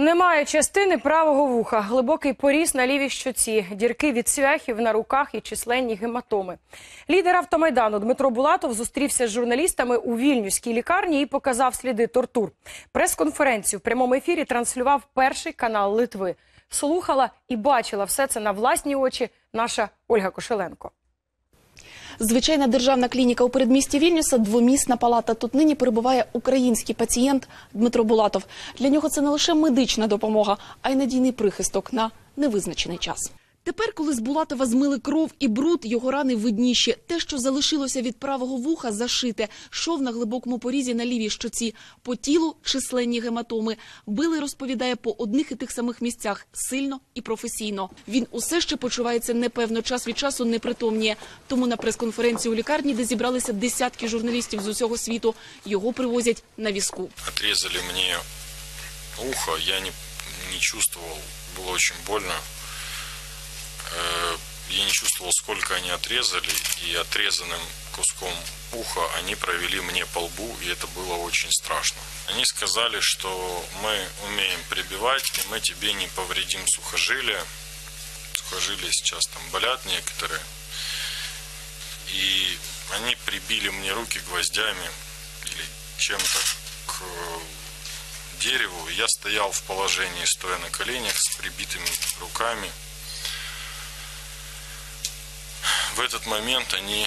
Немає частини правого вуха, глибокий поріз на лівій щоці, дірки від цвяхів на руках і численні гематоми. Лідер автомайдану Дмитро Булатов зустрівся з журналістами у вільнюській лікарні і показав сліди тортур. Прес-конференцію в прямому ефірі транслював перший канал Литви. Слухала і бачила все це на власні очі наша Ольга Кошеленко. Звичайна державна клініка у передмісті Вільнюса, двомісна палата. Тут нині перебуває український пацієнт Дмитро Булатов. Для нього це не лише медична допомога, а й надійний прихисток на невизначений час. Тепер, коли з Булатова змили кров і бруд, його рани видніші. Те, що залишилося від правого вуха, зашите. Шов на глибокому порізі на лівій щоці. По тілу численні гематоми. Били, розповідає, по одних і тих самих місцях. Сильно і професійно. Він усе ще почувається непевно, час від часу непритомніє. Тому на прес-конференції у лікарні, де зібралися десятки журналістів з усього світу, його привозять на візку. Отрезали мне ухо, я не, не чувствовал, было очень больно. Сколько они отрезали, и отрезанным куском уха они провели мне по лбу, и это было очень страшно. Они сказали, что мы умеем прибивать, и мы тебе не повредим сухожилия. Сухожилия сейчас там болят некоторые. И они прибили мне руки гвоздями или чем-то к дереву. Я стоял в положении, стоя на коленях с прибитыми руками. В этот момент они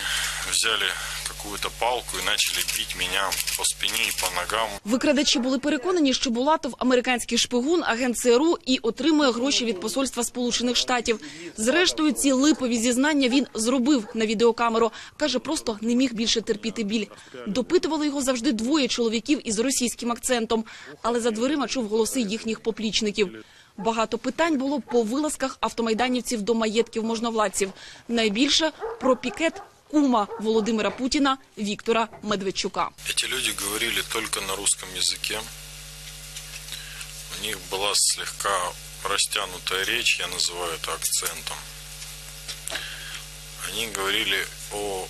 взяли какую-то палку и начали бить меня по спине и по ногам. Викрадачі були переконані, що Булатов американський шпигун, агент ЦРУ і отримує гроші від посольства Сполучених Штатів. Зрештою, ці липові зізнання він зробив на відеокамеру. каже, просто не міг більше терпіти біль. Допитували його завжди двоє чоловіків із російським акцентом, але за дверима чув голоси їхніх поплічників. Багато питань було по вилазках автомайданівців до маєтків можновладців. Найбільше про пікет кума Володимира Путіна Віктора Медведчука. Эти люди говорили только на русском языке. У них была слегка растянутая речь, я называю это акцентом. Они говорили о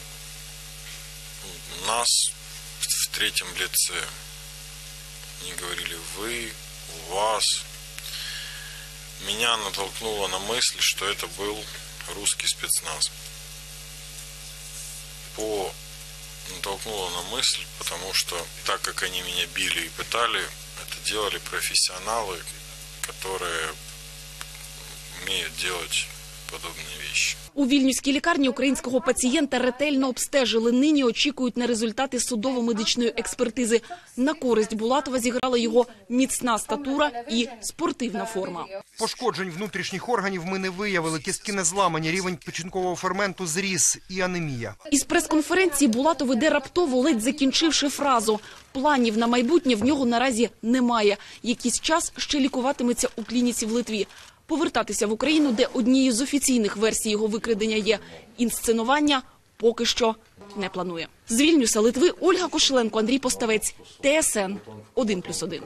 нас в третьем лице. Они говорили «вы», «у вас». Меня натолкнуло на мысль, что это был русский спецназ. По натолкнуло на мысль, потому что так как они меня били и пытали, это делали профессионалы, которые умеют делать подобные вещи. У вільнюській лікарні українського пацієнта ретельно обстежили. Нині очікують на результати судово-медичної експертизи. На користь Булатова зіграла його міцна статура і спортивна форма. Пошкоджень внутрішніх органів ми не виявили. Кістки не зламані, рівень печінкового ферменту зріс і анемія. Із прес-конференції Булатов іде раптово, ледь закінчивши фразу. Планів на майбутнє в нього наразі немає. Якийсь час ще лікуватиметься у клініці в Литві. Повертатися в Україну, де однією з офіційних версій його викрадення є інсценування, поки що не планує. З Вільнюса Литви Ольга Кошеленко, Андрій Поставець, ТСН 1+,1.